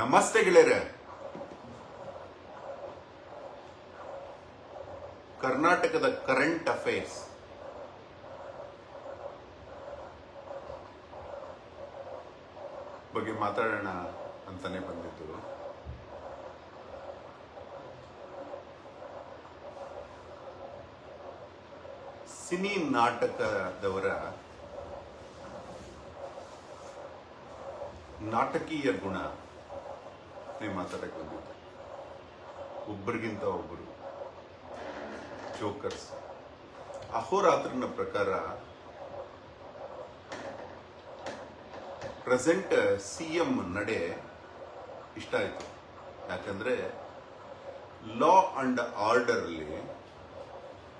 ನಮಸ್ತೆ ಗೆಳೆಯರೆ. ಕರ್ನಾಟಕದ ಕರೆಂಟ್ ಅಫೇರ್ಸ್ ಬಗ್ಗೆ ಮಾತಾಡೋಣ ಅಂತಾನೆ ಬಂದಿದ್ದು. ಸಿನಿ ನಾಟಕದವರ ನಾಟಕೀಯ ಗುಣ ನೀವು ಮಾತಾಡಕ್ಕೆ ಬಂದಿದ್ದೆ ಒಬ್ಬರಿಗಿಂತ ಒಬ್ಬರು ಜೋಕರ್ಸ್. ಅಹೋರಾತ್ರನ ಪ್ರಕಾರ ಪ್ರೆಸೆಂಟ್ ಸಿ ಎಂ ನಡೆ ಇಷ್ಟ ಆಯಿತು. ಯಾಕಂದ್ರೆ ಲಾ ಅಂಡ್ ಆರ್ಡರ್ ಅಲ್ಲಿ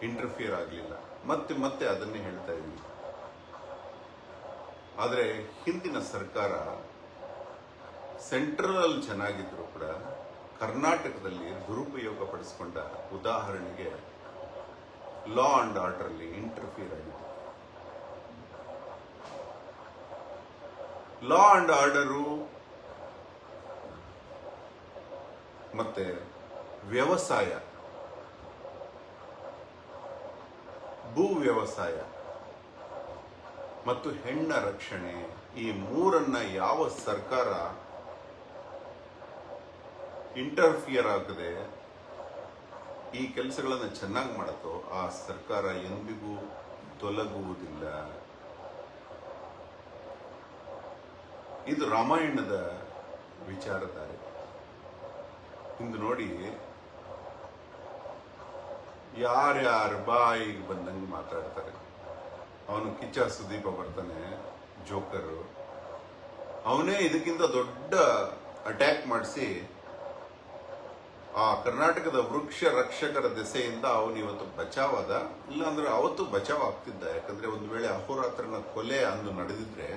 ಇಂಟರ್ಫಿಯರ್ ಆಗಲಿಲ್ಲ. ಮತ್ತೆ ಮತ್ತೆ ಅದನ್ನೇ ಹೇಳ್ತಾ ಇದ್ದೀನಿ. ಆದರೆ ಹಿಂದಿನ ಸರ್ಕಾರ ಸೆಂಟ್ರಲ್ ಚೆನ್ನಾಗಿದ್ರು ಕೂಡ ಕರ್ನಾಟಕದಲ್ಲಿ ದುರುಪಯೋಗ ಪಡಿಸಿಕೊಂಡ ಉದಾಹರಣೆಗೆ ಲಾ ಅಂಡ್ ಆರ್ಡರ್ ಅಲ್ಲಿ ಇಂಟರ್ಫಿಯರ್ ಆಗಿದೆ ಲಾ ಅಂಡ್ ಆರ್ಡರು ಮತ್ತೆ ವ್ಯವಸಾಯ, ಭೂ ವ್ಯವಸಾಯ ಮತ್ತು ಹೆಣ್ಣ ರಕ್ಷಣೆ ಈ ಮೂರನ್ನ ಯಾವ ಸರ್ಕಾರ ಇಂಟರ್ಫಿಯರ್ ಆಗದೆ ಈ ಕೆಲಸಗಳನ್ನು ಚೆನ್ನಾಗಿ ಮಾಡುತ್ತೋ, ಆ ಸರ್ಕಾರ ಎಂದಿಗೂ ತೊಲಗುವುದಿಲ್ಲ. ಇದು ರಾಮಾಯಣದ ವಿಚಾರಧಾರೆ. ಇಂದು ನೋಡಿ, ಯಾರ್ಯಾರು ಬಾಯಿಗೆ ಬಂದಂಗೆ ಮಾತಾಡ್ತಾರೆ. ಅವನು ಕಿಚ್ಚ ಸುದೀಪ ಬರ್ತಾನೆ, ಜೋಕರು. ಅವನೇ ಇದಕ್ಕಿಂತ ದೊಡ್ಡ ಅಟ್ಯಾಕ್ ಮಾಡಿಸಿ ಆ ಕರ್ನಾಟಕದ ವೃಕ್ಷ ರಕ್ಷಕರ ದೆಸೆಯಿಂದ ಅವನು ಇವತ್ತು ಬಚಾವಾದ. ಇಲ್ಲಾಂದ್ರೆ ಅವತ್ತು ಬಚಾವ್ ಆಗ್ತಿದ್ದ ಯಾಕಂದ್ರೆ ಒಂದು ವೇಳೆ ಅಹೋರಾತ್ರನ ಕೊಲೆ ಅಂದು ನಡೆದಿದ್ರೆ,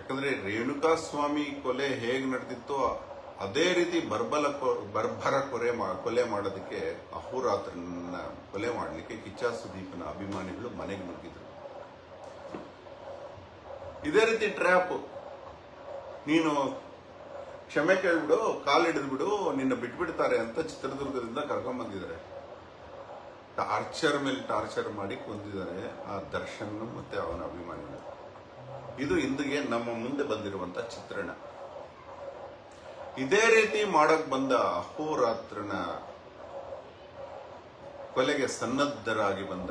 ಯಾಕಂದ್ರೆ ರೇಣುಕಾ ಸ್ವಾಮಿ ಕೊಲೆ ಹೇಗೆ ನಡೆದಿತ್ತೋ ಅದೇ ರೀತಿ ಬರ್ಬಲ ಬರ್ಬರ ಕೊರೆ ಕೊಲೆ ಮಾಡೋದಕ್ಕೆ ಅಹೋರಾತ್ರನ ಕೊಲೆ ಮಾಡಲಿಕ್ಕೆ ಕಿಚ್ಚಾ ಸುದೀಪನ ಅಭಿಮಾನಿಗಳು ಮನೆಗೆ ನುಗ್ಗಿದ್ರು. ಇದೇ ರೀತಿ ಟ್ರ್ಯಾಪ್. ನೀನು ಕ್ಷಮೆ ಕೇಳ್ಬಿಡು, ಕಾಲ್ ಹಿಡಿದ್ಬಿಡು, ನಿನ್ನ ಬಿಟ್ಬಿಡ್ತಾರೆ ಅಂತ ಚಿತ್ರದುರ್ಗದಿಂದ ಕರ್ಕೊಂಡ್ ಬಂದಿದ್ದಾರೆ. ಟಾರ್ಚರ್ ಮೇಲೆ ಟಾರ್ಚರ್ ಮಾಡಿ ಕೊಂದಿದ್ದಾರೆ. ಆ ದರ್ಶನ್ ಮತ್ತೆ ಅವನ ಅಭಿಮಾನಿಗಳು ಇದು ಇಂದಿಗೆ ನಮ್ಮ ಮುಂದೆ ಬಂದಿರುವಂತ ಚಿತ್ರಣ. ಇದೇ ರೀತಿ ಮಾಡಕ್ ಬಂದ ಅಹೋರಾತ್ರನ ಕೊಲೆಗೆ ಸನ್ನದ್ಧರಾಗಿ ಬಂದ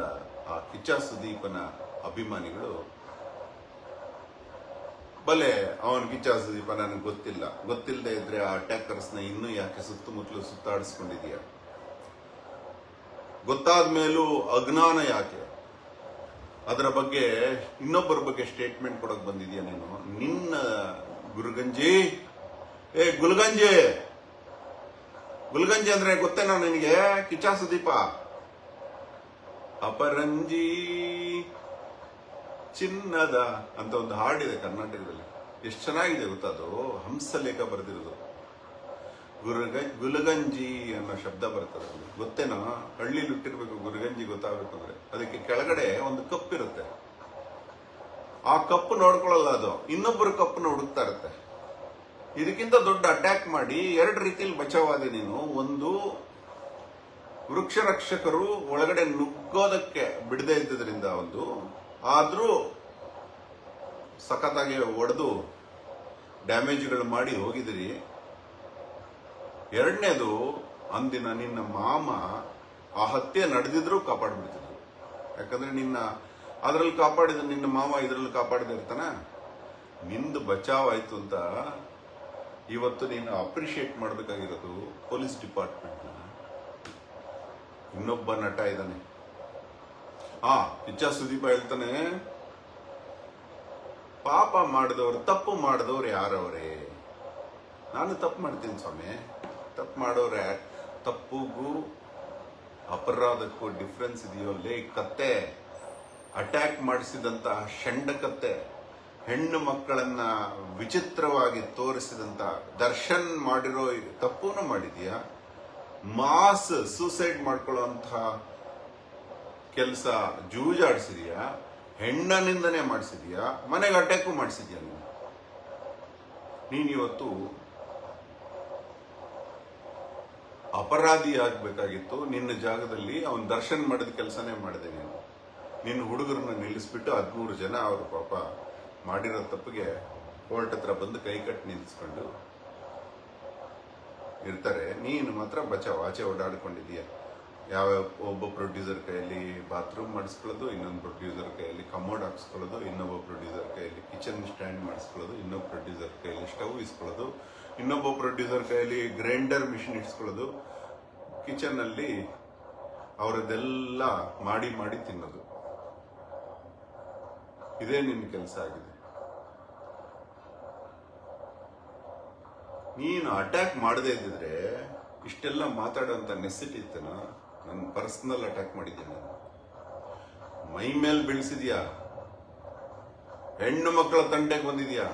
ಆ ಕಿಚ್ಚ ಸುದೀಪನ ಅಭಿಮಾನಿಗಳು ಬಲೆ, ಅವನ್ ಗಿಚ್ಚಾಸ ಸುದೀಪ ನನಗೆ ಗೊತ್ತಿಲ್ಲ. ಗೊತ್ತಿಲ್ಲದೆ ಇದ್ರೆ ಆ ಅಟ್ಯಾಕರ್ಸ್ನ ಇನ್ನೂ ಯಾಕೆ ಸುತ್ತಮುತ್ತಲು ಸುತ್ತಾಡಿಸ್ಕೊಂಡಿದೀಯ ಗೊತ್ತಾದ ಮೇಲೂ ಅಜ್ಞಾನ ಯಾಕೆ? ಅದರ ಬಗ್ಗೆ ಇನ್ನೊಬ್ಬರ ಬಗ್ಗೆ ಸ್ಟೇಟ್ಮೆಂಟ್ ಕೊಡಕ್ ಬಂದಿದ್ಯಾ ನೀನು? ನಿನ್ನ ಗುರುಗಂಜಿ? ಏ, ಗುಲ್ಗಂಜಿ! ಗುಲ್ಗಂಜಿ ಅಂದ್ರೆ ಗೊತ್ತೇನೋ ನಿನಗೆ? ಕಿಚಾ ಸುದೀಪ ಅಪರಂಜಿ. ಚಿನ್ನದ ಅಂತ ಒಂದು ಹಾಡಿದೆ ಕರ್ನಾಟಕದಲ್ಲಿ. ಎಷ್ಟು ಚೆನ್ನಾಗಿದೆ ಗೊತ್ತದು ಹಂಸಲೇಖ ಬರೆದಿರೋದು. ಗುರುಗ, ಗುಲಗಂಜಿ ಅನ್ನೋ ಶಬ್ದ ಬರ್ತದೆ. ಗೊತ್ತೇನೋ? ಹಳ್ಳಿಲಿ ಹುಟ್ಟಿರ್ಬೇಕು ಗುರುಗಂಜಿ ಗೊತ್ತಾಗಬೇಕು ಅಂದ್ರೆ. ಅದಕ್ಕೆ ಕೆಳಗಡೆ ಒಂದು ಕಪ್ ಇರುತ್ತೆ. ಆ ಕಪ್ ನೋಡ್ಕೊಳ್ಳಲ್ಲ ಅದು. ಇನ್ನೊಬ್ಬರು ಕಪ್ಪು ಹುಡುಕ್ತಾ ಇರುತ್ತೆ. ಇದಕ್ಕಿಂತ ದೊಡ್ಡ ಅಟ್ಯಾಕ್ ಮಾಡಿ ಎರಡು ರೀತಿಯಲ್ಲಿ ಬಚಾವಾದೆ ನೀನು. ಒಂದು ವೃಕ್ಷ ರಕ್ಷಕರು ಒಳಗಡೆ ನುಗ್ಗೋದಕ್ಕೆ ಬಿಡದೆ ಇದ್ದದ್ರಿಂದ ಒಂದು ಆದ್ರೂ ಸಖತ್ತಾಗಿ ಒಡೆದು ಡ್ಯಾಮೇಜ್ಗಳು ಮಾಡಿ ಹೋಗಿದ್ರಿ. ಎರಡನೇದು, ಅಂದಿನ ನಿನ್ನ ಮಾಮ ಆ ಹತ್ಯೆ ನಡೆದಿದ್ರೂ ಕಾಪಾಡಿಬಿಡ್ತಿದ್ರು. ಯಾಕಂದ್ರೆ ನಿನ್ನ, ಅದರಲ್ಲಿ ಕಾಪಾಡಿದ ನಿನ್ನ ಮಾವ ಇದರಲ್ಲಿ ಕಾಪಾಡದಿರ್ತಾನ ನಿಂದು ಬಚಾವ್ ಆಯ್ತು ಅಂತ ಇವತ್ತು ನೀನು ಅಪ್ರಿಶಿಯೇಟ್ ಮಾಡಬೇಕಾಗಿರೋದು ಪೊಲೀಸ್ ಡಿಪಾರ್ಟ್ಮೆಂಟ್ನ. ಇನ್ನೊಬ್ಬ ನಟ ಇದ್ದಾನೆ. ಆ ಕಿಚ್ಚ ಸುದೀಪ ಹೇಳ್ತಾನೆ, ಪಾಪ ಮಾಡಿದವರು, ತಪ್ಪು ಮಾಡಿದವ್ರು ಯಾರವರೇ? ನಾನು ತಪ್ಪು ಮಾಡ್ತೀನಿ ಸ್ವಾಮಿ. ತಪ್ಪು ಮಾಡೋರೆ ತಪ್ಪುಗೂ ಅಪರಾಧಕ್ಕೂ ಡಿಫ್ರೆನ್ಸ್ ಇದೆಯೋ ಲೇ ಕತ್ತೆ. ಅಟ್ಯಾಕ್ ಮಾಡಿಸಿದಂತಹ ಷಂಡ ಕತ್ತೆ, ಹೆಣ್ಣು ಮಕ್ಕಳನ್ನ ವಿಚಿತ್ರವಾಗಿ ತೋರಿಸಿದಂತ ದರ್ಶನ್ ಮಾಡಿರೋ ತಪ್ಪುನು ಮಾಡಿದೀಯಾ? ಮಾಸ್ ಸೂಸೈಡ್ ಮಾಡ್ಕೊಳ್ಳುವಂತಹ ಕೆಲಸ ಜೂಜಾಡಿಸಿದೀಯಾ ಹೆಣ್ಣನಿಂದನೇ ಮಾಡಿಸಿದೀಯಾ? ಮನೆಗೆ ಅಟ್ಯಾಕು ಮಾಡಿಸಿದ್ಯಾ ನೀನು? ಇವತ್ತು ಅಪರಾಧಿ ಆಗಬೇಕಾಗಿತ್ತು. ನಿನ್ನ ಜಾಗದಲ್ಲಿ ಅವನು ದರ್ಶನ್ ಮಾಡಿದ ಕೆಲಸನೇ ಮಾಡಿದೆ ನೀನು. ನಿನ್ನ ಹುಡುಗರನ್ನ ನಿಲ್ಲಿಸ್ಬಿಟ್ಟು ಹದಿಮೂರು ಜನ ಅವರು ಪಾಪ ಮಾಡಿರೋ ತಪ್ಪಿಗೆ ಕೋರ್ಟ್ ಹತ್ರ ಬಂದು ಕೈ ಕಟ್ಟಿ ನಿಲ್ಲಿಸ್ಕೊಂಡು ಇರ್ತಾರೆ. ನೀನು ಮಾತ್ರ ಬಚಾವ್, ಆಚೆ ಓಡಾಡ್ಕೊಂಡಿದೀಯ ಯಾವ ಒಬ್ಬ ಪ್ರೊಡ್ಯೂಸರ್ ಕೈಯಲ್ಲಿ ಬಾತ್ರೂಮ್ ಮಾಡಿಸ್ಕೊಳ್ಳೋದು, ಇನ್ನೊಂದು ಪ್ರೊಡ್ಯೂಸರ್ ಕೈಯಲ್ಲಿ ಕಮೋಡ್ ಹಾಕ್ಸ್ಕೊಳ್ಳೋದು, ಇನ್ನೊಬ್ಬ ಪ್ರೊಡ್ಯೂಸರ್ ಕೈಯಲ್ಲಿ ಕಿಚನ್ ಸ್ಟ್ಯಾಂಡ್ ಮಾಡಿಸ್ಕೊಳ್ಳೋದು, ಇನ್ನೊಬ್ಬ ಪ್ರೊಡ್ಯೂಸರ್ ಕೈಯಲ್ಲಿ ಸ್ಟವ್ ಇಸ್ಕೊಳ್ಳೋದು, ಇನ್ನೊಬ್ಬ ಪ್ರೊಡ್ಯೂಸರ್ ಕೈಯಲ್ಲಿ ಗ್ರೈಂಡರ್ ಮಿಷಿನ್ ಇಟ್ಸ್ಕೊಳ್ಳೋದು ಕಿಚನ್ ಅಲ್ಲಿ ಅವರದೆಲ್ಲ ಮಾಡಿ ಮಾಡಿ ತಿನ್ನೋದು. ಇದೇ ನಿನ್ನ ಕೆಲಸ ಆಗಿದೆ. ನೀನು ಅಟ್ಯಾಕ್ ಮಾಡದೇ ಇದ್ದಿದ್ರೆ ಇಷ್ಟೆಲ್ಲ ಮಾತಾಡೋಂಥ ನೆಸಿಟಿ ಇತ್ತನ? ನನ್ನ ಪರ್ಸನಲ್ ಅಟ್ಯಾಕ್ ಮಾಡಿದ್ಯಾ ನಾನು ಮೈ ಮೇಲೆ ಬೆಳೆಸಿದ್ಯಾ? ಹೆಣ್ಣು ಮಕ್ಕಳ ತಂಟೆಗೆ ಬಂದಿದ್ಯಾ?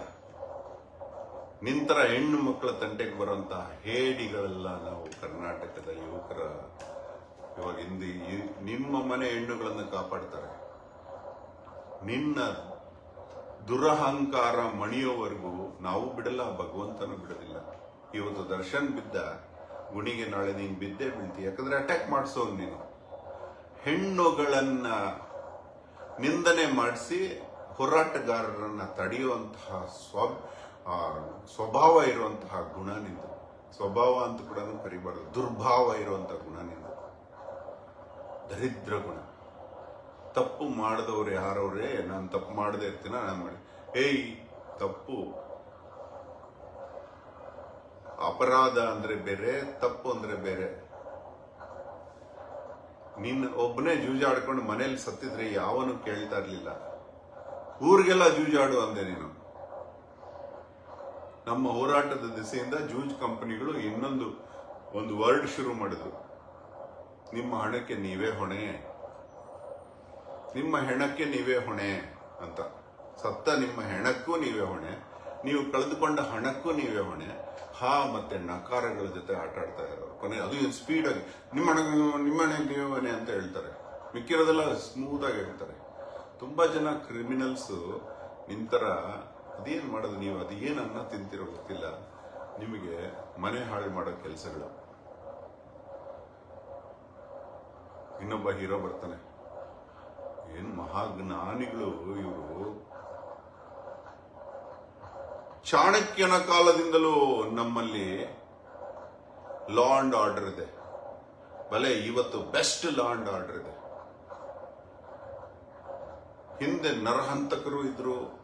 ನಿಂತರ ಹೆಣ್ಣು ಮಕ್ಕಳ ತಂಟೆಗೆ ಬರುವಂತ ಹೇಡಿಗಳೆಲ್ಲ ನಾವು ಕರ್ನಾಟಕದ ಯುವಕರ ಇವಾಗ ಹಿಂದಿ ನಿಮ್ಮ ಮನೆ ಹೆಣ್ಣುಗಳನ್ನು ಕಾಪಾಡ್ತಾರೆ. ನಿನ್ನ ದುರಹಂಕಾರ ಮಣಿಯೋವರೆಗೂ ನಾವು ಬಿಡಲ್ಲ, ಭಗವಂತನೂ ಬಿಡೋದಿಲ್ಲ. ಇವತ್ತು ದರ್ಶನ್ ಬಿದ್ದ ಗುಣಿಗೆ ನಾಳೆ ನೀನು ಬಿದ್ದೇ ಬೀಳ್ತೀಯ ಯಾಕಂದ್ರೆ ಅಟ್ಯಾಕ್ ಮಾಡಿಸೋ ನೀನು. ಹೆಣ್ಣುಗಳನ್ನು ನಿಂದನೆ ಮಾಡಿಸಿ ಹೋರಾಟಗಾರರನ್ನು ತಡೆಯುವಂತಹ ಸ್ವ ಸ್ವಭಾವ ಇರುವಂತಹ ಗುಣ ನಿಂದು. ಸ್ವಭಾವ ಅಂತ ಕೂಡ ಕರಿಬಾರ್ದು. ದುರ್ಭಾವ ಇರುವಂತಹ ಗುಣ ನಿಂದು. ದರಿದ್ರ ಗುಣ. ತಪ್ಪು ಮಾಡಿದವ್ರು ಯಾರವ್ರೆ? ನಾನು ತಪ್ಪು ಮಾಡದೇ ಇರ್ತೀನ? ನಾನು ಮಾಡಿ. ಏಯ್, ತಪ್ಪು. ಅಪರಾಧ ಅಂದ್ರೆ ಬೇರೆ, ತಪ್ಪು ಅಂದ್ರೆ ಬೇರೆ. ನಿನ್ನ ಒಬ್ಬನೇ ಜೂಜಾಡ್ಕೊಂಡು ಮನೇಲಿ ಸತ್ತಿದ್ರೆ ಯಾವನು ಕೇಳ್ತಾ ಇರಲಿಲ್ಲ. ಊರಿಗೆಲ್ಲ ಜೂಜಾಡು ಅಂದೆ ನೀನು. ನಮ್ಮ ಹೋರಾಟದ ದಿಸೆಯಿಂದ ಜೂಜ್ ಕಂಪನಿಗಳು ಇನ್ನೊಂದು, ಒಂದು ವರ್ಡ್ ಶುರು ಮಾಡಿದ್ರು. ನಿಮ್ಮ ಹಣಕ್ಕೆ ನೀವೇ ಹೊಣೆ. ನಿಮ್ಮ ಹೆಣಕ್ಕೆ ನೀವೇ ಹೊಣೆ ಅಂತ. ಸತ್ತ ನಿಮ್ಮ ಹೆಣಕ್ಕೂ ನೀವೇ ಹೊಣೆ. ನೀವು ಕಳೆದುಕೊಂಡ ಹಣಕ್ಕೂ ನೀವೇ ಹೊಣೆ. ಹಾ ಮತ್ತೆ ನಕಾರಗಳ ಜೊತೆ ಆಟ ಆಡ್ತಾ ಇರೋರು. ಕೊನೆ ಅದು ಸ್ಪೀಡ್ ಆಗಿ. ನಿಮ್ಮ ಹಣ ನಿಮ್ಮ ಹಣೆ ನೀವೇ ಅಂತ ಹೇಳ್ತಾರೆ. ಮಿಕ್ಕಿರೋದೆಲ್ಲ ಆಗಿ ಹೇಳ್ತಾರೆ. ತುಂಬಾ ಜನ ಕ್ರಿಮಿನಲ್ಸ್ ನಿಂತರ ಅದೇನು ಮಾಡೋದು ನೀವು? ಅದೇನು ಅನ್ನ ತಿಂತಿರೋ ಗೊತ್ತಿಲ್ಲ. ನಿಮಗೆ ಮನೆ ಹಾಳು ಮಾಡೋ ಕೆಲಸಗಳು. ಇನ್ನೊಬ್ಬ ಹೀರೋ ಬರ್ತಾನೆ. ಏನು ಮಹಾಜ್ಞಾನಿಗಳು ಇವರು. ಚಾಣಕ್ಯನ ಕಾಲದಿಂದಲೂ ನಮ್ಮಲ್ಲಿ ಲಾ ಅಂಡ್ ಆರ್ಡರ್ ಇದೆ. ಬಲೆ, ಇವತ್ತು ಬೆಸ್ಟ್ ಲಾ ಅಂಡ್ ಆರ್ಡರ್ ಇದೆ. ಹಿಂದೆ ನರಹಂತಕರು ಇದ್ರು,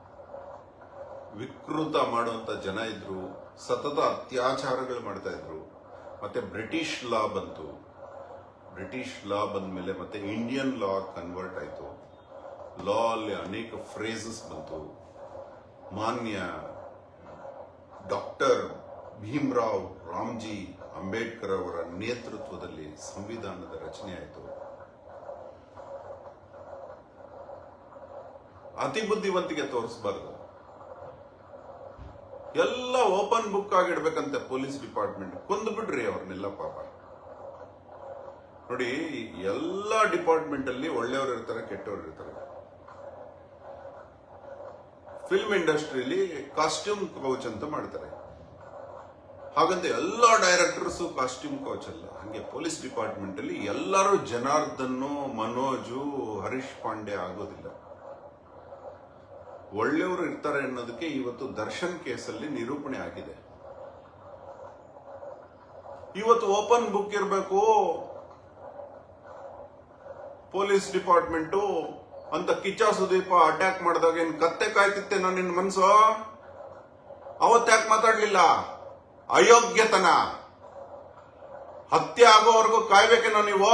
ವಿಕೃತ ಮಾಡುವಂತ ಜನ ಇದ್ರು, ಸತತ ಅತ್ಯಾಚಾರಗಳು ಮಾಡ್ತಾ ಇದ್ರು. ಮತ್ತೆ ಬ್ರಿಟಿಷ್ ಲಾ ಬಂತು. ಬ್ರಿಟಿಷ್ ಲಾ ಬಂದ ಮೇಲೆ ಮತ್ತೆ ಇಂಡಿಯನ್ ಲಾ ಕನ್ವರ್ಟ್ ಆಯಿತು. ಲಾ ಅಲ್ಲಿ ಅನೇಕ ಫ್ರೇಸಸ್ ಬಂತು. ಮಾನ್ಯ ಡಾಕ್ಟರ್ ಭೀಮ್ರಾವ್ ರಾಮ್ಜಿ ಅಂಬೇಡ್ಕರ್ ಅವರ ನೇತೃತ್ವದಲ್ಲಿ ಸಂವಿಧಾನದ ರಚನೆ ಆಯಿತು. ಅತಿ ಬುದ್ಧಿವಂತಿಗೆ ತೋರಿಸಬಾರ್ದು. ಎಲ್ಲ ಓಪನ್ ಬುಕ್ ಆಗಿಡ್ಬೇಕಂತೆ ಪೊಲೀಸ್ ಡಿಪಾರ್ಟ್ಮೆಂಟ್. ಕೊಂದು ಬಿಡ್ರಿ ಅವ್ರನ್ನೆಲ್ಲ ಪಾಪ. ನೋಡಿ ಎಲ್ಲ ಡಿಪಾರ್ಟ್ಮೆಂಟ್ ಅಲ್ಲಿ ಒಳ್ಳೆಯವರು ಇರ್ತಾರೆ ಕೆಟ್ಟವರು ಇರ್ತಾರೆ ಫಿಲ್ಮ್ ಇಂಡಸ್ಟ್ರಿಯಲ್ಲಿ ಕಾಸ್ಟ್ಯೂಮ್ ಕೌಚ್ ಅಂತ ಮಾಡ್ತಾರೆ. ಹಾಗಂತ ಎಲ್ಲ ಡೈರೆಕ್ಟರ್ಸು ಕಾಸ್ಟ್ಯೂಮ್ ಕೌಚ್ ಅಲ್ಲ. ಹಾಗೆ ಪೊಲೀಸ್ ಡಿಪಾರ್ಟ್ಮೆಂಟ್ ಅಲ್ಲಿ ಎಲ್ಲರೂ ಜನಾರ್ದನ್ನು ಮನೋಜು, ಹರೀಶ್ ಪಾಂಡೆ ಆಗೋದಿಲ್ಲ. ಒಳ್ಳೆಯವರು ಇರ್ತಾರೆ ಅನ್ನೋದಕ್ಕೆ ಇವತ್ತು ದರ್ಶನ್ ಕೇಸಲ್ಲಿ ನಿರೂಪಣೆ ಆಗಿದೆ. ಇವತ್ತು ಓಪನ್ ಬುಕ್ ಇರಬೇಕು. ಪೊಲೀಸ್ ಡಿಪಾರ್ಟ್ಮೆಂಟು ಅಂತ ಕಿಚ್ಚ ಸುದೀಪ ಅಟ್ಯಾಕ್ ಮಾಡಿದಾಗ ಏನ್ ಕತ್ತೆ ಕಾಯ್ತಿತ್ತೇನೋ ನಿನ್ನ ಮನ್ಸು? ಅವತ್ತ್ಯಾಕೆ ಮಾತಾಡ್ಲಿಲ್ಲ? ಅಯೋಗ್ಯತನ. ಹತ್ಯೆ ಆಗೋವರೆಗೂ ಕಾಯ್ಬೇಕೇನೋ ನೀವು?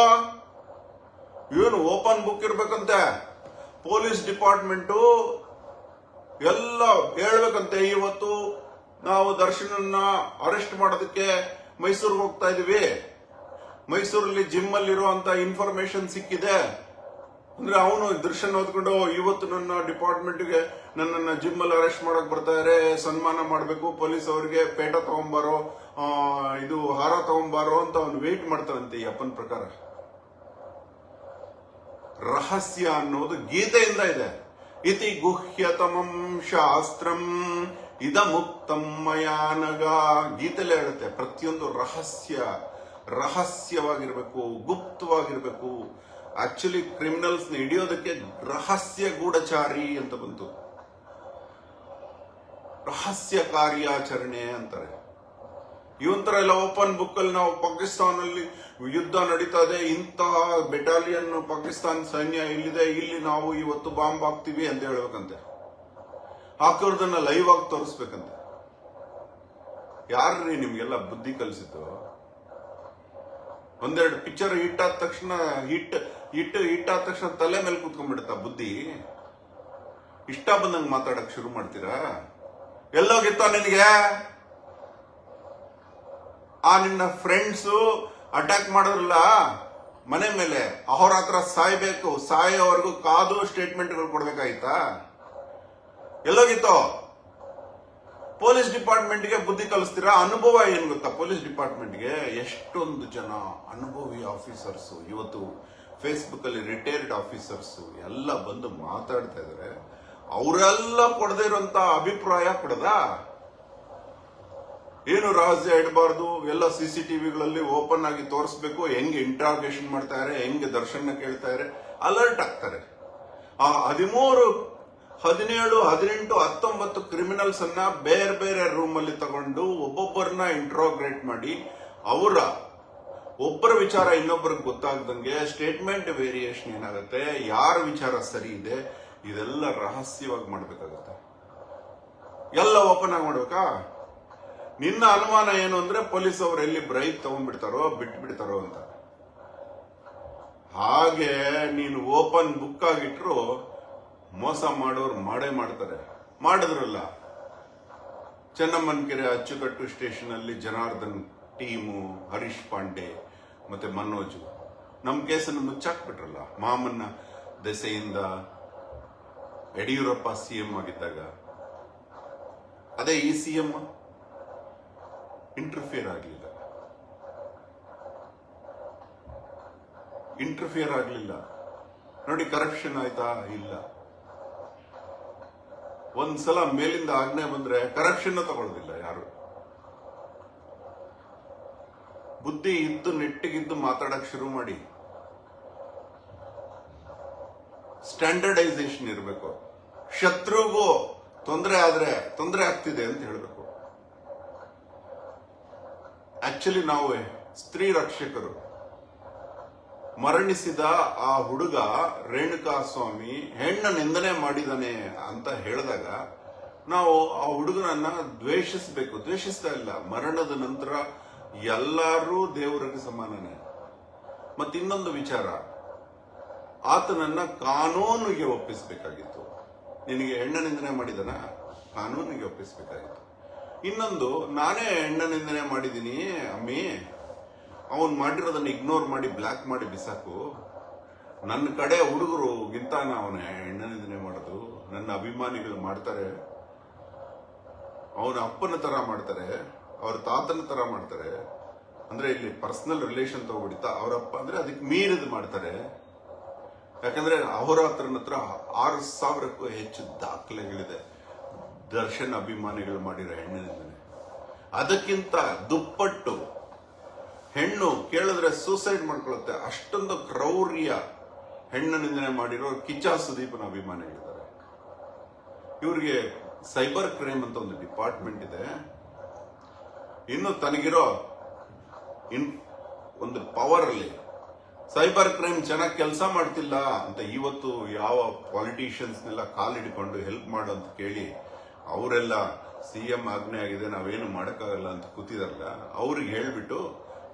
ಏನು ಓಪನ್ ಬುಕ್ ಇರ್ಬೇಕಂತೆ? ಪೊಲೀಸ್ ಡಿಪಾರ್ಟ್ಮೆಂಟು ಎಲ್ಲ ಹೇಳ್ಬೇಕಂತೆ ಇವತ್ತು. ನಾವು ದರ್ಶನನ್ನ ಅರೆಸ್ಟ್ ಮಾಡೋದಕ್ಕೆ ಮೈಸೂರಿಗೆ ಹೋಗ್ತಾ ಇದೀವಿ. ಮೈಸೂರಲ್ಲಿ ಜಿಮ್ ಅಲ್ಲಿರುವಂತ ಇನ್ಫಾರ್ಮೇಶನ್ ಸಿಕ್ಕಿದೆ. ಅಂದ್ರೆ ಅವನು ದರ್ಶನ್ ಓದ್ಕೊಂಡು ಇವತ್ತು ನನ್ನ ಡಿಪಾರ್ಟ್ಮೆಂಟ್ಗೆ ನನ್ನನ್ನು ಜಿಮ್ ಅಲ್ಲಿ ಅರೆಸ್ಟ್ ಮಾಡಕ್ ಬರ್ತಾರೆ ಸನ್ಮಾನ ಮಾಡಬೇಕು, ಪೊಲೀಸ್ ಅವರಿಗೆ ಪೇಟ ತಗೊಂಬಾರೋ ಇದು ಹಾರ ತಗೊಂಬಾರೋ ಅಂತ ಅವನು ವೇಟ್ ಮಾಡ್ತಾನಂತೆ ಈ ಅಪ್ಪನ ಪ್ರಕಾರ. ರಹಸ್ಯ ಅನ್ನೋದು ಗೀತೆಯಿಂದ ಇದೆ. ಇತಿ ಗುಹ್ಯತಮಂ ಶಾಸ್ತ್ರಂ ಇದ ಮುಕ್ತಮ್ಮಯಾನಗ ಗೀತೆಲೆ ಹೇಳುತ್ತೆ, ಪ್ರತಿಯೊಂದು ರಹಸ್ಯ, ರಹಸ್ಯವಾಗಿರ್ಬೇಕು, ಗುಪ್ತವಾಗಿರ್ಬೇಕು. ಆಕ್ಚುಲಿ ಕ್ರಿಮಿನಲ್ಸ್ ಹಿಡಿಯೋದಕ್ಕೆ ರಹಸ್ಯ ಗೂಢಚಾರಿ ಅಂತ ಬಂತು. ರಹಸ್ಯ ಕಾರ್ಯಾಚರಣೆ ಅಂತಾರೆ. ಇವಂತರ ಎಲ್ಲ ಓಪನ್ ಬುಕ್ ಅಲ್ಲಿ ನಾವು ಪಾಕಿಸ್ತಾನಲ್ಲಿ ಯುದ್ಧ ನಡೀತಾ ಇದೆ ಇಂತಹ ಬೆಟಾಲಿಯನ್ ಪಾಕಿಸ್ತಾನ ಸೈನ್ಯ ಇಲ್ಲಿದೆ, ಇಲ್ಲಿ ನಾವು ಇವತ್ತು ಬಾಂಬ್ ಹಾಕ್ತಿವಿ ಅಂತ ಹೇಳ್ಬೇಕಂತೆ. ಹಾಕೋದನ್ನ ಲೈವ್ ಆಗಿ ತೋರಿಸ್ಬೇಕಂತೆ. ಯಾರ್ರಿ ನಿಮ್ಗೆಲ್ಲ ಬುದ್ಧಿ ಕಲಿಸಿದ್ದು? ಒಂದೆರಡು ಪಿಕ್ಚರ್ ಹಿಟ್ ಆದ ತಕ್ಷಣ ಹಿಟ್ ಹಿಟ್ ಇಟ್ಟಾದ ತಕ್ಷಣ ತಲೆ ಮೇಲೆ ಕೂತ್ಕೊಂಡ್ಬಿಡುತ್ತಾ ಬುದ್ಧಿ? ಇಷ್ಟ ಬಂದಂಗೆ ಮಾತಾಡಕ್ ಶುರು ಮಾಡ್ತೀರಾ? ಎಲ್ಲೋಗಿತ್ತ ನಿನಗೆ? ಆ ನಿನ್ನ ಫ್ರೆಂಡ್ಸು ಅಟ್ಯಾಕ್ ಮಾಡಿದ್ರಲ್ಲ, ಮನೆ ಮೇಲೆ ಅವ್ರ ಹತ್ರ ಸಾಯ್ಬೇಕು, ಸಾಯೋವರೆಗೂ ಕಾದು ಸ್ಟೇಟ್ಮೆಂಟ್ಗಳು ಕೊಡ್ಬೇಕಾಯ್ತಾ? ಎಲ್ಲೋಗಿತ್ತೋ? ಪೊಲೀಸ್ ಡಿಪಾರ್ಟ್ಮೆಂಟ್ಗೆ ಬುದ್ಧಿ ಕಲಿಸ್ತೀರಾ? ಅನುಭವ ಏನು ಗೊತ್ತಾ ಪೊಲೀಸ್ ಡಿಪಾರ್ಟ್ಮೆಂಟ್ಗೆ? ಎಷ್ಟೊಂದು ಜನ ಅನುಭವಿ ಆಫೀಸರ್ಸ್ ಇವತ್ತು ಫೇಸ್ಬುಕ್ ಅಲ್ಲಿ ರಿಟೈರ್ಡ್ ಆಫೀಸರ್ಸ್ ಎಲ್ಲ ಬಂದು ಮಾತಾಡ್ತಾ ಇದ್ದಾರೆ ಅವರೆಲ್ಲ ಕೊಡದೇ ಇರುವಂತ ಅಭಿಪ್ರಾಯ ಕೊಡದ? ಏನು ರಹಸ್ಯ ಇಡಬಾರ್ದು? ಎಲ್ಲ ಸಿ ಸಿ ಟಿವಿಗಳಲ್ಲಿ ಓಪನ್ ಆಗಿ ತೋರಿಸ್ಬೇಕು. ಹೆಂಗೆ ಇಂಟ್ರಾಗೇಷನ್ ಮಾಡ್ತಾರೆ ಹೆಂಗೆ ದರ್ಶನ ಕೇಳ್ತಾರೆ ಅಲರ್ಟ್ ಆಗ್ತಾರೆ ಆ ಹದಿಮೂರು, ಹದಿನೇಳು, ಹದಿನೆಂಟು, ಹತ್ತೊಂಬತ್ತು ಕ್ರಿಮಿನಲ್ಸ್ ಅನ್ನ ಬೇರೆ ಬೇರೆ ರೂಮ್ ಅಲ್ಲಿ ತಗೊಂಡು ಒಬ್ಬೊಬ್ಬರನ್ನ ಇಂಟ್ರೋಗ್ರೇಟ್ ಮಾಡಿ ಅವರ ಒಬ್ಬರ ವಿಚಾರ ಇನ್ನೊಬ್ಬರಿಗೆ ಗೊತ್ತಾಗ್ದಂಗೆ ಸ್ಟೇಟ್ಮೆಂಟ್ ವೇರಿಯೇಷನ್ ಏನಾಗುತ್ತೆ, ಯಾರ ವಿಚಾರ ಸರಿ ಇದೆ, ಇದೆಲ್ಲ ರಹಸ್ಯವಾಗಿ ಮಾಡ್ಬೇಕಾಗತ್ತೆ. ಎಲ್ಲ ಓಪನ್ ಆಗಿ ಮಾಡ್ಬೇಕಾ? ನಿನ್ನ ಅನುಮಾನ ಏನು ಅಂದ್ರೆ ಪೊಲೀಸ್ ಅವರು ಎಲ್ಲಿ ಬ್ರೈಕ್ ತಗೊಂಡ್ಬಿಡ್ತಾರೋ ಬಿಟ್ಟು ಬಿಡ್ತಾರೋ ಅಂತ. ಹಾಗೆ ನೀನು ಓಪನ್ ಬುಕ್ ಆಗಿಟ್ರು ಮೋಸ ಮಾಡೋರು ಮಾಡೇ ಮಾಡ್ತಾರೆ. ಮಾಡಿದ್ರಲ್ಲ. ಚೆನ್ನಮ್ಮನಕೆರೆ ಅಚ್ಚುಕಟ್ಟು ಸ್ಟೇಷನ್ ಅಲ್ಲಿ ಜನಾರ್ದನ್, ಟೀಮು, ಹರೀಶ್ ಪಾಂಡೆ ಮತ್ತೆ ಮನೋಜು. ನಮ್ಮ ಕೇಸನ್ನು ಮುಚ್ಚಾಕ್ಬಿಟ್ರಲ್ಲ, ಮಾಮನ್ನ ದೆಸೆಯಿಂದ ಯಡಿಯೂರಪ್ಪ ಸಿ ಎಂ ಆಗಿದ್ದಾಗ. ಅದೇ ಈ ಸಿಎಂ ಇಂಟರ್ಫಿಯರ್ ಆಗಲಿಲ್ಲ. ಇಂಟರ್ಫಿಯರ್ ಆಗಲಿಲ್ಲ. ನೋಡಿ ಕರಪ್ಷನ್ ಆಯ್ತಾ ಇಲ್ಲ. ಒಂದ್ಸಲ ಮೇಲಿಂದ ಆಜ್ಞೆ ಬಂದ್ರೆ ಕರಪ್ಷನ್ ತಗೊಳ್ಳೋದಿಲ್ಲ ಯಾರು. ಬುದ್ಧಿ ಇದ್ದು ನೆಟ್ಟಿಗಿದ್ದು ಮಾತಾಡಕ್ ಶುರು ಮಾಡಿ. ಸ್ಟ್ಯಾಂಡರ್ಡೈಸೇಷನ್ ಇರಬೇಕು. ಶತ್ರುಗೂ ತೊಂದರೆ ಆದ್ರೆ ತೊಂದರೆ ಆಗ್ತಿದೆ ಅಂತ ಹೇಳಬೇಕು. ಆಕ್ಚುಲಿ ನಾವು ಸ್ತ್ರೀ ರಕ್ಷಕರು. ಮರಣಿಸಿದ ಆ ಹುಡುಗ ರೇಣುಕಾ ಸ್ವಾಮಿ ಹೆಣ್ಣ ನಿಂದನೆ ಮಾಡಿದಾನೆ ಅಂತ ಹೇಳಿದಾಗ ನಾವು ಆ ಹುಡುಗನನ್ನ ದ್ವೇಷಿಸಬೇಕು. ದ್ವೇಷಿಸ್ತಾ ಇಲ್ಲ. ಮರಣದ ನಂತರ ಎಲ್ಲರೂ ದೇವರಿಗೆ ಸಮಾನನೇ. ಮತ್ತೆ ಇನ್ನೊಂದು ವಿಚಾರ. ಆತನನ್ನ ಕಾನೂನಿಗೆ ಒಪ್ಪಿಸಬೇಕಾಗಿತ್ತು. ನಿನಗೆ ಹೆಣ್ಣ ನಿಂದನೆ ಮಾಡಿದನ? ಕಾನೂನಿಗೆ ಒಪ್ಪಿಸಬೇಕಾಗಿತ್ತು. ಇನ್ನೊಂದು, ನಾನೇ ಹೆಣ್ಣ ನಿಂದನೆ ಮಾಡಿದ್ದೀನಿ ಅಮ್ಮಿ. ಅವನು ಮಾಡಿರೋದನ್ನ ಇಗ್ನೋರ್ ಮಾಡಿ, ಬ್ಲಾಕ್ ಮಾಡಿ ಬಿಸಾಕು. ನನ್ನ ಕಡೆ ಹುಡುಗರು ಗಿಂತಾನ ಅವನ ಹೆಣ್ಣ ನಿಂದನೆ ಮಾಡೋದು. ನನ್ನ ಅಭಿಮಾನಿಗಳು ಮಾಡ್ತಾರೆ. ಅವನ ಅಪ್ಪನ ತರ ಮಾಡ್ತಾರೆ. ಅವ್ರ ತಾತನ ತರ ಮಾಡ್ತಾರೆ. ಅಂದ್ರೆ ಇಲ್ಲಿ ಪರ್ಸನಲ್ ರಿಲೇಷನ್ ತಗೊಬಿಡ್ತಾ ಅವರಪ್ಪ ಅಂದ್ರೆ ಅದಕ್ಕೆ ಮೀರಿದ್ ಮಾಡ್ತಾರೆ. ಯಾಕಂದ್ರೆ ಅಹೋರಾತ್ರನ ಹತ್ರ ಆರು ಸಾವಿರಕ್ಕೂ ಹೆಚ್ಚು ದಾಖಲೆಗಳಿದೆ. ದರ್ಶನ್ ಅಭಿಮಾನಿಗಳು ಮಾಡಿರೋ ಹೆಣ್ಣಿನಿಂದನೆ. ಅದಕ್ಕಿಂತ ದುಪ್ಪಟ್ಟು ಹೆಣ್ಣು ಕೇಳಿದ್ರೆ ಸೂಸೈಡ್ ಮಾಡ್ಕೊಳ್ಳುತ್ತೆ ಅಷ್ಟೊಂದು ಕ್ರೌರ್ಯ ಹೆಣ್ಣು ನಿಂದನೆ ಮಾಡಿರೋ ಕಿಚ್ಚ ಸುದೀಪನ ಅಭಿಮಾನಿಗಳಿದ್ದಾರೆ. ಇವರಿಗೆ ಸೈಬರ್ ಕ್ರೈಮ್ ಅಂತ ಒಂದು ಡಿಪಾರ್ಟ್ಮೆಂಟ್ ಇದೆ. ಇನ್ನು ತನಗಿರೋ ಇನ್ ಒಂದು ಪವರ್ ಅಲ್ಲಿ ಸೈಬರ್ ಕ್ರೈಮ್ ಚೆನ್ನಾಗಿ ಕೆಲಸ ಮಾಡ್ತಿಲ್ಲ ಅಂತ ಇವತ್ತು ಯಾವ ಪಾಲಿಟಿಷಿಯನ್ಸ್ನೆಲ್ಲ ಕಾಲಿಡ್ಕೊಂಡು ಹೆಲ್ಪ್ ಮಾಡು ಅಂತ ಕೇಳಿ ಅವರೆಲ್ಲ ಸಿ ಎಂ ಆಜ್ಞೆ ಆಗಿದೆ, ನಾವೇನು ಮಾಡೋಕ್ಕಾಗಲ್ಲ ಅಂತ ಕೂತಿದಾರಲ್ಲ, ಅವ್ರಿಗೆ ಹೇಳ್ಬಿಟ್ಟು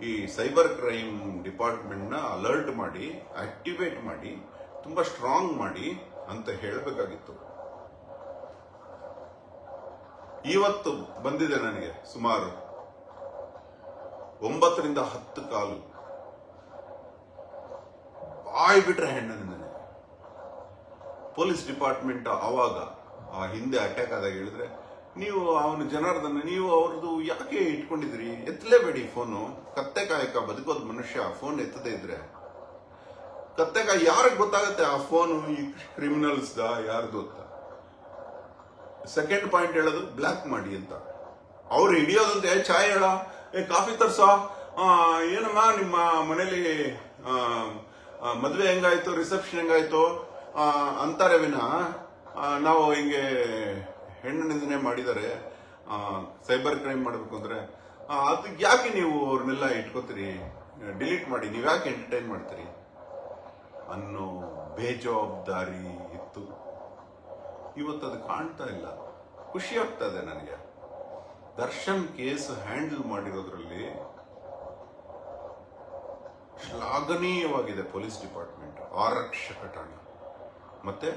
ಈ ಸೈಬರ್ ಕ್ರೈಮ್ ಡಿಪಾರ್ಟ್ಮೆಂಟ್ನ ಅಲರ್ಟ್ ಮಾಡಿ, ಆಕ್ಟಿವೇಟ್ ಮಾಡಿ, ತುಂಬಾ ಸ್ಟ್ರಾಂಗ್ ಮಾಡಿ ಅಂತ ಹೇಳಬೇಕಾಗಿತ್ತು. ಇವತ್ತು ಬಂದಿದೆ ನನಗೆ ಸುಮಾರು ಒಂಬತ್ತರಿಂದ ಹತ್ತು ಕಾಲು. ಬಾಯ್ ಬಿಟ್ರೆ ಹೆಣ್ಣನಿಂದನೆ ಪೊಲೀಸ್ ಡಿಪಾರ್ಟ್ಮೆಂಟ್ ಆವಾಗ ಆ ಹಿಂದೆ ಅಟ್ಯಾಕ್ ಆದಾಗ ಹೇಳಿದ್ರೆ, ನೀವು ಅವನು ಜನಾರ್ದನ, ನೀವು ಅವ್ರದ್ದು ಯಾಕೆ ಇಟ್ಕೊಂಡಿದ್ರಿ ಎತ್ತಲೇಬೇಡಿ ಫೋನು. ಕತ್ತೆ ಕಾಯಕ ಬದುಕೋದ್ ಮನುಷ್ಯ, ಫೋನ್ ಎತ್ತದೇ ಇದ್ರೆ. ಕತ್ತೆಕಾಯಿ ಯಾರಿಗೆ ಗೊತ್ತಾಗುತ್ತೆ ಆ ಫೋನು ಈ ಕ್ರಿಮಿನಲ್ಸ್ ಯಾರ್ದು ಅಂತ? ಸೆಕೆಂಡ್ ಪಾಯಿಂಟ್ ಹೇಳೋದು, ಬ್ಲಾಕ್ ಮಾಡಿ ಅಂತ. ಅವ್ರು ಹಿಡಿಯೋದಂತೆ ಚಾಯ್ ಹೇಳ ಏ, ಕಾಫಿ ತರ್ಸೋ. ಏನಮ್ಮ, ನಿಮ್ಮ ಮನೇಲಿ ಮದುವೆ ಹೆಂಗಾಯ್ತು ರಿಸೆಪ್ಷನ್ ಹೆಂಗಾಯ್ತು? ಅಂತಾರೆ ವಿನ. ನಾವು ಹಿಂಗೆ ಹೆಣ್ಣು ನಿಂದನೆ ಮಾಡಿದ್ದಾರೆ. ಸೈಬರ್ ಕ್ರೈಮ್ ಮಾಡಬೇಕು ಅಂದ್ರೆ. ಅದು ಯಾಕೆ ನೀವು ಅವ್ರನ್ನೆಲ್ಲ ಇಟ್ಕೋತೀರಿ? ಡಿಲೀಟ್ ಮಾಡಿ, ನೀವು ಯಾಕೆ ಎಂಟರ್ಟೈನ್ ಮಾಡ್ತೀರಿ? ಅನ್ನೋ ಬೇಜವಾಬ್ದಾರಿ ಇತ್ತು. ಇವತ್ತು ಅದು ಕಾಣ್ತಾ ಇಲ್ಲ. ಖುಷಿ ಆಗ್ತಾ ಇದೆ ನನಗೆ. ದರ್ಶನ್ ಕೇಸ್ ಹ್ಯಾಂಡಲ್ ಮಾಡಿರೋದ್ರಲ್ಲಿ ಶ್ಲಾಘನೀಯವಾಗಿದೆ ಪೊಲೀಸ್ ಡಿಪಾರ್ಟ್ಮೆಂಟ್, ಆರಕ್ಷಕ ಠಾಣೆ. ಮತ್ತೆ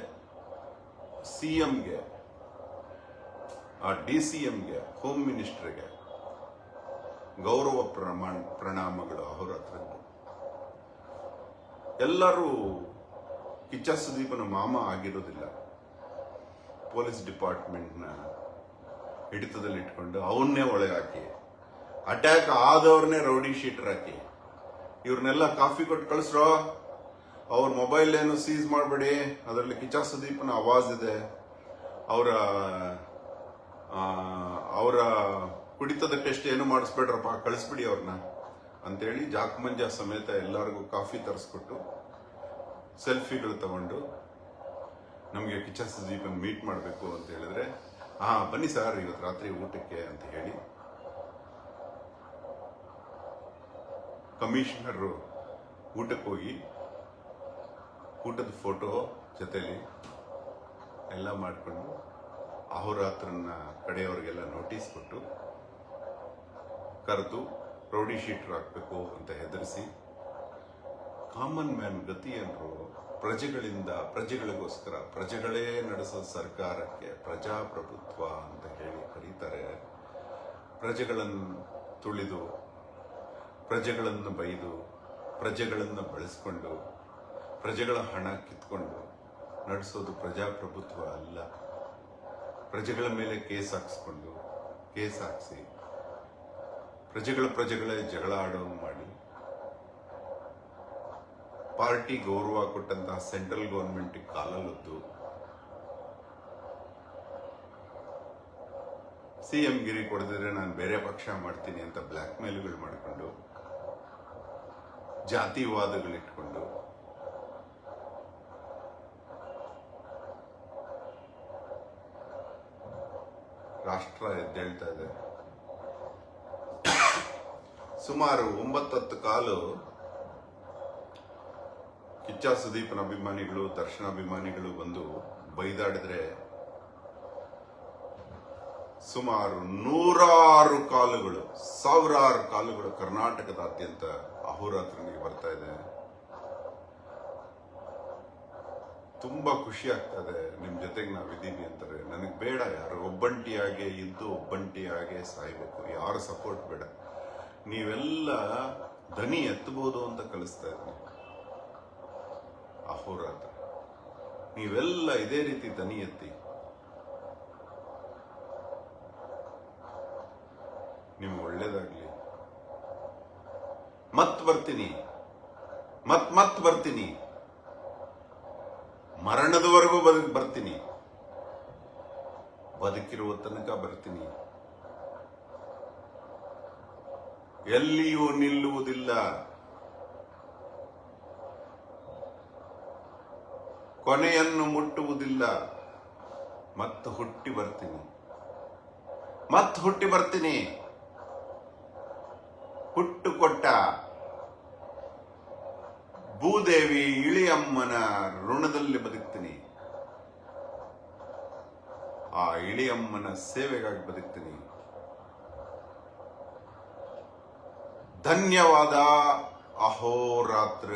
ಸಿಎಂಗೆ ಆ ಡಿ ಸಿ ಎಂಗೆ ಹೋಮ್ ಮಿನಿಸ್ಟರ್ಗೆ ಗೌರವ ಪ್ರಮಾಣ, ಪ್ರಣಾಮಗಳು ಅಹೋರಾತ್ರ ಎಲ್ಲರೂ ಕಿಚ್ಚ ಸುದೀಪನ ಮಾಮ ಆಗಿರೋದಿಲ್ಲ. ಪೊಲೀಸ್ ಡಿಪಾರ್ಟ್ಮೆಂಟ್ನ ಹಿಡಿತದಲ್ಲಿ ಇಟ್ಕೊಂಡು ಅವನ್ನೇ ಒಳಗೆ ಹಾಕಿ ಅಟ್ಯಾಕ್ ಆದವ್ರನ್ನೇ ರೌಡಿ ಶೀಟರ್ ಹಾಕಿ, ಇವ್ರನ್ನೆಲ್ಲ ಕಾಫಿ ಕೊಟ್ಟು ಕಳಿಸ್ರೋ, ಅವ್ರ ಮೊಬೈಲ್ ಏನು ಸೀಸ್ ಮಾಡಬೇಡಿ, ಅದರಲ್ಲಿ ಕಿಚಾ ಸುದೀಪನ ಆವಾಜ್ ಇದೆ, ಅವರ ಅವರ ಕುಡಿತದ ಟೆಸ್ಟ್ ಏನು ಮಾಡಿಸ್ಬೇಡ್ರಪ್ಪ, ಕಳಿಸ್ಬಿಡಿ ಅವ್ರನ್ನ ಅಂತೇಳಿ ಜಾಕ್ಮಂಜ ಸಮೇತ ಎಲ್ಲರಿಗೂ ಕಾಫಿ ತರಿಸ್ಕೊಟ್ಟು, ಸೆಲ್ಫಿಗಳು ತಗೊಂಡು, ನಮಗೆ ಕಿಚಾ ಸುದೀಪನ್ ಮೀಟ್ ಮಾಡಬೇಕು ಅಂತ ಹೇಳಿದ್ರೆ ಹಾ, ಬನ್ನಿ ಸರ್, ಇವತ್ತು ರಾತ್ರಿ ಊಟಕ್ಕೆ ಅಂತ ಹೇಳಿ. ಕಮಿಷನರು ಊಟಕ್ಕೆ ಹೋಗಿ, ಊಟದ ಫೋಟೋ ಜೊತೆಯಲ್ಲಿ ಎಲ್ಲ ಮಾಡಿಕೊಂಡು ಅಹೋರಾತ್ರನ ಕಡೆಯವ್ರಿಗೆಲ್ಲ ನೋಟಿಸ್ ಕೊಟ್ಟು ಕರೆದು ರೌಡಿ ಶೀಟ್ರ್ ಹಾಕಬೇಕು ಅಂತ ಹೆದರಿಸಿ ಕಾಮನ್ ಮ್ಯಾನ್ ಗತಿ ಏನ್ರು ಪ್ರಜೆಗಳಿಂದ, ಪ್ರಜೆಗಳಿಗೋಸ್ಕರ, ಪ್ರಜೆಗಳೇ ನಡೆಸೋ ಸರ್ಕಾರಕ್ಕೆ ಪ್ರಜಾಪ್ರಭುತ್ವ ಅಂತ ಹೇಳಿ ಕರೀತಾರೆ. ಪ್ರಜೆಗಳನ್ನು ತುಳಿದು, ಪ್ರಜೆಗಳನ್ನು ಬೈದು, ಪ್ರಜೆಗಳನ್ನು ಬಳಸ್ಕೊಂಡು, ಪ್ರಜೆಗಳ ಹಣ ಕಿತ್ಕೊಂಡು ನಡೆಸೋದು ಪ್ರಜಾಪ್ರಭುತ್ವ ಅಲ್ಲ. ಪ್ರಜೆಗಳ ಮೇಲೆ ಕೇಸ್ ಹಾಕ್ಸ್ಕೊಂಡು, ಕೇಸ್ ಹಾಕಿಸಿ ಪ್ರಜೆಗಳ ಪ್ರಜೆಗಳೇ ಜಗಳ ಆಡೋ ಮಾಡಿ ಪಾರ್ಟಿ ಗೌರವ ಕೊಟ್ಟಂತಹ ಸೆಂಟ್ರಲ್ ಗೌರ್ಮೆಂಟ್ ಕಾಲಲ್ಲೊದ್ದು ಸಿ ಎಂ ಗಿರಿ ಕೊಡದಿದ್ರೆ ನಾನು ಬೇರೆ ಪಕ್ಷ ಮಾಡ್ತೀನಿ ಅಂತ ಬ್ಲ್ಯಾಕ್ ಮೇಲ್ಗಳು ಮಾಡಿಕೊಂಡು ಜಾತಿವಾದಗಳಿಟ್ಕೊಂಡು ರಾಷ್ಟ್ರ ಎದ್ದೇಳ್ತಾ ಇದೆ. ಸುಮಾರು ಒಂಬತ್ತತ್ತು ಕಾಲು ಕಿಚ್ಚ ಸುದೀಪನ ಅಭಿಮಾನಿಗಳು, ದರ್ಶನ ಅಭಿಮಾನಿಗಳು ಬಂದು ಬೈದಾಡಿದ್ರೆ ಸುಮಾರು ನೂರಾರು ಕಾಲುಗಳು, ಸಾವಿರಾರು ಕಾಲುಗಳು ಕರ್ನಾಟಕದಾದ್ಯಂತ ಅಹೋರಾತ್ರಿಗೆ ಬರ್ತಾ ಇದೆ. ತುಂಬಾ ಖುಷಿ ಆಗ್ತದೆ ನಿಮ್ಮ ಜೊತೆಗೆ ನಾವಿದ್ದೀವಿ ಅಂತಾರೆ ನನಗೆ ಬೇಡ ಯಾರು, ಒಬ್ಬಂಟಿಯಾಗೆ ಇದ್ದು ಒಬ್ಬಂಟಿಯಾಗೆ ಸಾಯ್ಬೇಕು. ಯಾರು ಸಪೋರ್ಟ್ ಬೇಡ. ನೀವೆಲ್ಲ ದನಿ ಎತ್ತಬಹುದು ಅಂತ ಕಲಿಸ್ತಾ ಇದ್ದೀನಿ. ಅಹೋರಾತ್ರ. ನೀವೆಲ್ಲ ಇದೇ ರೀತಿ ದನಿ ಎತ್ತಿ. ನಿಮ್ಗೆ ಒಳ್ಳೇದಾಗ್ಲಿ. ಮತ್ ಬರ್ತೀನಿ. ಮತ್ ಮತ್ ಬರ್ತೀನಿ. ಮರಣದವರೆಗೂ ಬದುಕ್ ಬರ್ತೀನಿ. ಬದುಕಿರುವ ತನಕ ಬರ್ತೀನಿ. ಎಲ್ಲಿಯೂ ನಿಲ್ಲುವುದಿಲ್ಲ. ಕೊನೆಯನ್ನು ಮುಟ್ಟುವುದಿಲ್ಲ. ಮತ್ತು ಹುಟ್ಟಿ ಬರ್ತೀನಿ. ಮತ್ತು ಹುಟ್ಟಿ ಬರ್ತೀನಿ. ಹುಟ್ಟು ಕೊಟ್ಟ ಭೂದೇವಿ ಇಳಿಯಮ್ಮನ ಋಣದಲ್ಲಿ ಬದುಕ್ತೀನಿ. ಆ ಇಳಿಯಮ್ಮನ ಸೇವೆಗಾಗಿ ಬದುಕ್ತೀನಿ. ಧನ್ಯವಾದ. ಅಹೋರಾತ್ರ.